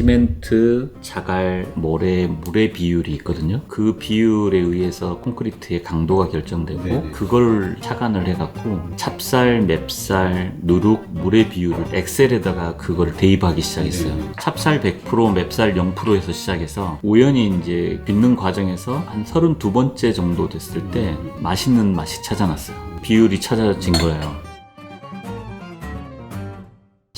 시멘트, 자갈, 모래, 물의 비율이 있거든요. 그 비율에 의해서 콘크리트의 강도가 결정되고 네네. 그걸 착안을 해갖고 찹쌀, 맵쌀, 누룩, 물의 비율을 엑셀에다가 그걸 대입하기 시작했어요. 네. 찹쌀 100%, 맵쌀 0%에서 시작해서 우연히 이제 빚는 과정에서 한 32번째 정도 됐을 때 맛있는 맛이 찾아났어요. 비율이 찾아진 거예요.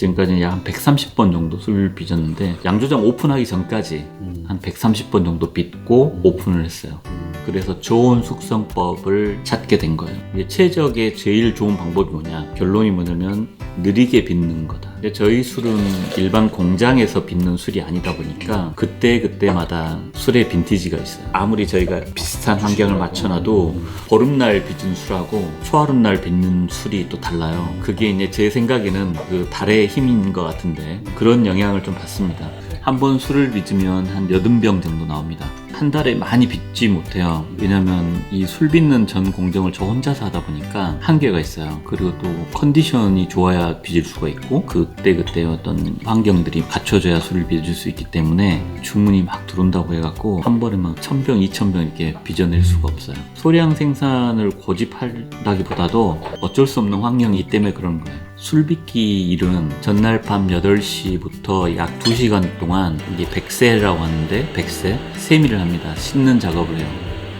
지금까지 약한 130번 정도 술 빚었는데 양조장 오픈하기 전까지 음. 한 130번 정도 빚고 오픈을 했어요. 그래서 좋은 숙성법을 찾게 된 거예요. 최적의 제일 좋은 방법이 뭐냐? 결론이 뭐냐면 느리게 빚는 거다. 근데 저희 술은 일반 공장에서 빚는 술이 아니다 보니까 그때 그때마다 술의 빈티지가 있어요. 아무리 저희가 비슷한 환경을 맞춰놔도 보름날 빚은 술하고 초하룻날 빚는 술이 또 달라요. 그게 이제 제 생각에는 그 달의 힘인 것 같은데 그런 영향을 좀 받습니다. 한 번 술을 빚으면 한 80병 정도 나옵니다. 한 달에 많이 빚지 못해요. 왜냐면 이 술 빚는 전 공정을 저 혼자서 하다 보니까 한계가 있어요. 그리고 또 컨디션이 좋아야 빚을 수가 있고 그때그때 어떤 환경들이 갖춰져야 술을 빚을 수 있기 때문에 주문이 막 들어온다고 해갖고 한 번에 막 천병, 이천병 이렇게 빚어낼 수가 없어요. 소량 생산을 고집하다기보다도 어쩔 수 없는 환경이기 때문에 그런 거예요. 술 빚기 일은 전날 밤 8시부터 약 2시간 동안 이게 백세라고 하는데 백세 세미를 합니다. 씻는 작업을 해요.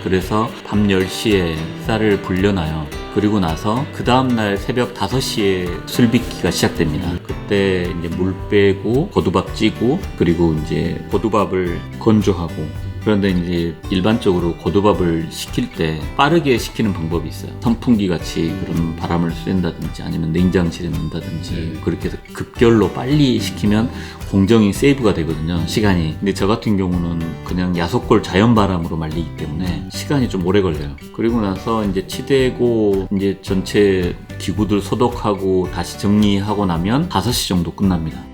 그래서 밤 10시에 쌀을 불려놔요. 그리고 나서 그 다음날 새벽 5시에 술 빚기가 시작됩니다. 그때 이제 물 빼고 고두밥 찌고 그리고 이제 고두밥을 건조하고 그런데 이제 일반적으로 고두밥을 식힐 때 빠르게 식히는 방법이 있어요. 선풍기 같이 그런 바람을 쐰다든지 아니면 냉장실에 넣는다든지 네. 그렇게 해서 급결로 빨리 식히면 공정이 세이브가 되거든요. 시간이. 근데 저 같은 경우는 그냥 야속골 자연 바람으로 말리기 때문에 시간이 좀 오래 걸려요. 그리고 나서 이제 치대고 이제 전체 기구들 소독하고 다시 정리하고 나면 5시 정도 끝납니다.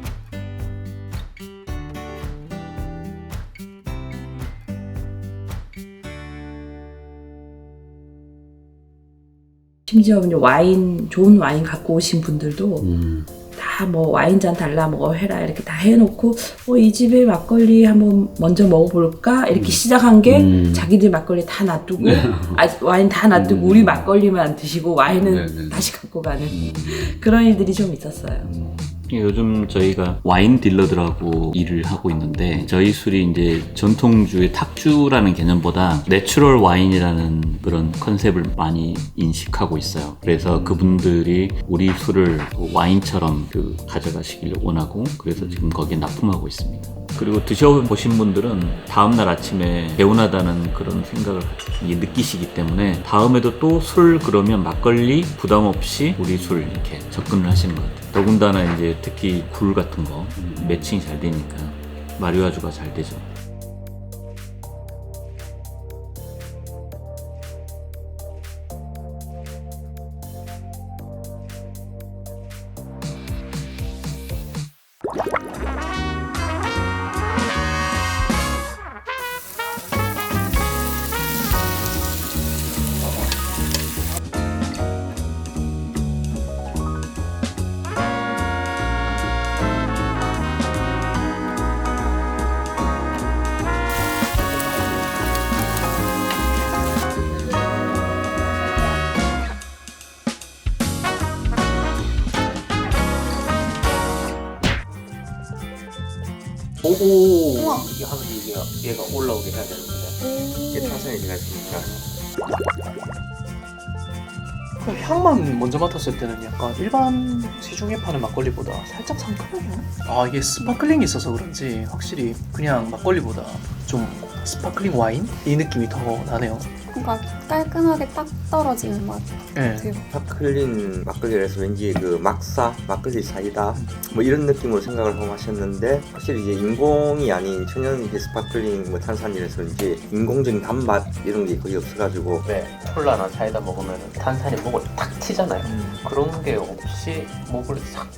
심지어 이제 와인 좋은 와인 갖고 오신 분들도 음. 다 뭐 와인 잔 달라 뭐 해라 이렇게 다 해놓고 어, 이 집에 막걸리 한번 먼저 먹어볼까 이렇게 시작한 게 음. 자기들 막걸리 다 놔두고 네. 아, 와인 다 놔두고 음. 우리 막걸리만 드시고 와인은 네, 네. 다시 갖고 가는 음. 그런 일들이 좀 있었어요. 요즘 저희가 와인 딜러들하고 일을 하고 있는데 저희 술이 이제 전통주의 탁주라는 개념보다 내추럴 와인이라는 그런 컨셉을 많이 인식하고 있어요. 그래서 그분들이 우리 술을 와인처럼 그 가져가시길 원하고 그래서 지금 거기에 납품하고 있습니다. 그리고 드셔보신 분들은 다음날 아침에 개운하다는 그런 생각을 느끼시기 때문에 다음에도 또 술 그러면 막걸리 부담 없이 우리 술 이렇게 접근을 하시는 것 같아요. 더군다나 이제 특히 굴 같은 거 매칭이 잘 되니까 마리아주가 잘 되죠. 우와. 이게 하면 이게 얘가 올라오게 해야 되는데 이게 탄산이 있으니까 그 향만 먼저 맡았을 때는 약간 일반 시중에 파는 막걸리보다 살짝 상큼해요. 아 이게 스파클링이 있어서 그런지 확실히 그냥 막걸리보다 좀 스파클링 와인 이 느낌이 더 나네요. 뭔가 깔끔하게 딱 떨어지는 맛 네. 같아요. 스파클린 막걸리라서 왠지 그 막사 막걸리 사이다 뭐 이런 느낌으로 생각을 하고 마셨는데 확실히 이제 인공이 아닌 천연 스파클링 뭐 탄산이라서 이제 인공적인 단맛 이런 게 거의 없어가지고 왜 콜라나 사이다 먹으면 탄산이 목을 탁 튀잖아요. 그런 게 없이 목을 싹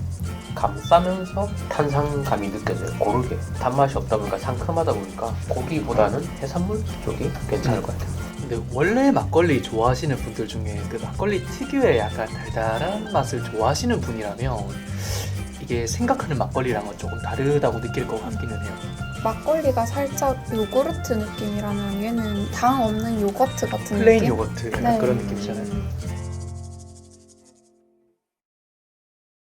감 싸면서 탄산감이 느껴져요. 고르게 단맛이 없다 보니까 상큼하다 보니까 고기보다는 해산물 쪽이 괜찮을 것 같아요. 근데 원래 막걸리 좋아하시는 분들 중에 그 막걸리 특유의 약간 달달한 맛을 좋아하시는 분이라면 이 이게 생각하는 막걸리랑은 조금 다르다고 느낄 것 같기는 해요. 막걸리가 살짝 요구르트 느낌이라면 얘는 당 없는 요거트 같은 플레인 느낌? 요거트 약간 네. 그런 느낌이잖아요.